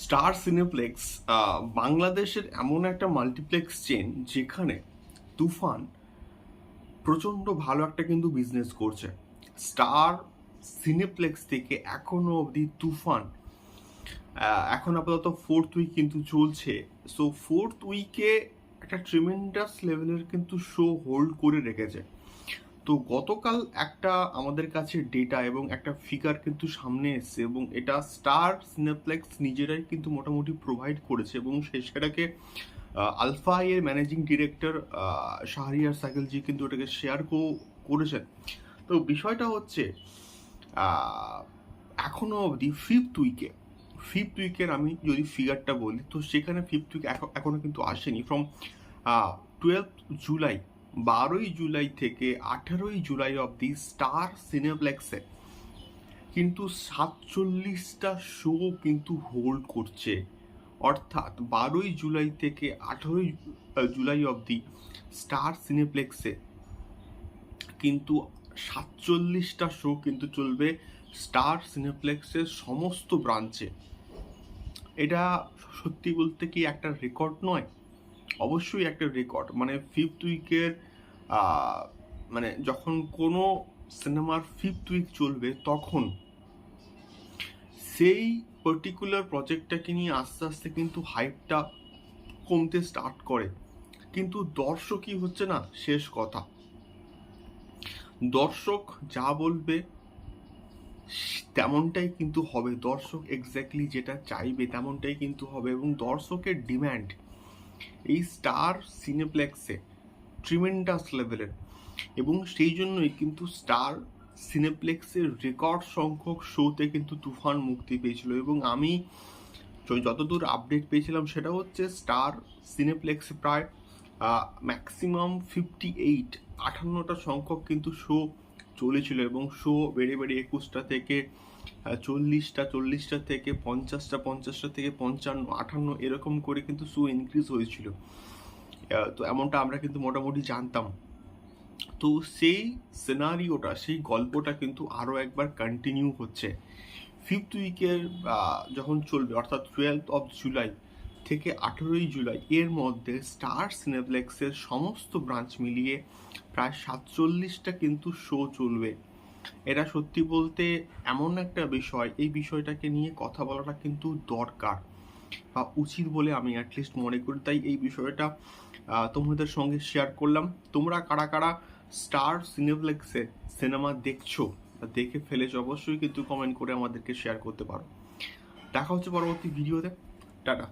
Star cineplex বাংলাদেশের এমন একটা মাল্টিপ্লেক্স চেন যেখানে তুফান প্রচণ্ড ভালো একটা কিন্তু বিজনেস করছে। স্টার সিনেপ্লেক্স থেকে এখনও অবধি তুফান এখন আপাতত ফোর্থ উইক কিন্তু চলছে। সো ফোর্থ উইকে একটা ট্রিমেন্ডাস লেভেলের কিন্তু শো হোল্ড করে রেখেছে। তো গতকাল একটা আমাদের কাছে ডেটা এবং একটা ফিগার কিন্তু সামনে এসেছে এবং এটা স্টার সিনেপ্লেক্স নিজেরাই কিন্তু মোটামুটি প্রোভাইড করেছে এবং সে সেটাকে আলফা এর ম্যানেজিং ডিরেক্টর শাহরিয়ার সাইকেলজি কিন্তু এটাকে শেয়ার করেছেন। তো বিষয়টা হচ্ছে আহ, এখনও অবধি ফিফথ উইকে ফিফথ উইকের আমি যদি ফিগারটা বলি তো সেখানে ফিফথ উইক এখনও কিন্তু আসেনি। ফ্রম টুয়েলভ জুলাই বারোই জুলাই থেকে আঠেরোই জুলাই অবধি স্টার সিনেপ্লেক্সে। কিন্তু সাতচল্লিশটা শো কিন্তু হোল্ড করছে। অর্থাৎ বারোই জুলাই থেকে আঠেরোই জুলাই অবধি স্টার সিনেপ্লেক্সে কিন্তু সাতচল্লিশটা শো কিন্তু চলবে স্টার সিনেপ্লেক্সের সমস্ত ব্রাঞ্চে এটা সত্যি বলতে কি একটা রেকর্ড নয়? অবশ্যই একটা রেকর্ড মানে ফিফথ উইকের মানে যখন কোনো সিনেমার ফিফথ উইক চলবে, তখন সেই পার্টিকুলার প্রজেক্টটাকে নিয়ে আস্তে আস্তে কিন্তু হাইপটা কমতে স্টার্ট করে। কিন্তু দর্শকই হচ্ছে না শেষ কথা। দর্শক যা বলবে, তেমনটাই কিন্তু হবে। দর্শক এক্স্যাক্টলি যেটা চাইবে, তেমনটাই কিন্তু হবে। এবং দর্শকের ডিম্যান্ড এই স্টার সিনেপ্লেক্সে ট্রিমেন্ডাস লেভেলের এবং সেই জন্যই কিন্তু স্টার সিনেপ্লেক্সের রেকর্ড সংখ্যক শোতে কিন্তু তুফান মুক্তি পেয়েছিল। এবং আমি যতদূর আপডেট পেয়েছিলাম সেটা হচ্ছে স্টার সিনেপ্লেক্সে প্রায় ম্যাক্সিমাম ফিফটি এইট আটান্নটা সংখ্যক কিন্তু শো চলেছিল এবং শো বেড়ে বেড়ে একুশটা থেকে চল্লিশটা চল্লিশটা থেকে, পঞ্চাশটা পঞ্চাশটা থেকে পঞ্চান্ন, আটান্ন এরকম করে কিন্তু শো ইনক্রিজ হয়েছিল। তো এমনটা আমরা কিন্তু মোটামুটি জানতাম। তো সেই সিনারিওটা সেই গল্পটা কিন্তু আরও একবার কন্টিনিউ হচ্ছে। ফিফথ উইকের যখন চলবে, অর্থাৎ টুয়েলথ অফ জুলাই থেকে আঠেরোই জুলাই এর মধ্যে স্টার সিনেপ্লেক্সের সমস্ত ব্রাঞ্চ মিলিয়ে প্রায় সাতচল্লিশটা কিন্তু শো চলবে। এটা সত্যি বলতে এমন একটা বিষয়, এই বিষয়টাকে নিয়ে কথা বলাটা কিন্তু দরকার বা উচিত বলে আমি অ্যাটলিস্ট মনে করি। তাই এই বিষয়টা তোমাদের সঙ্গে শেয়ার করলাম। তোমরা কারা কারা স্টার সিনেপ্লেক্সে সিনেমা দেখছ দেখে ফেলেছো, অবশ্যই কিন্তু কমেন্ট করে আমাদেরকে শেয়ার করতে পারো। দেখা হচ্ছে পরবর্তী ভিডিওতে টাটা।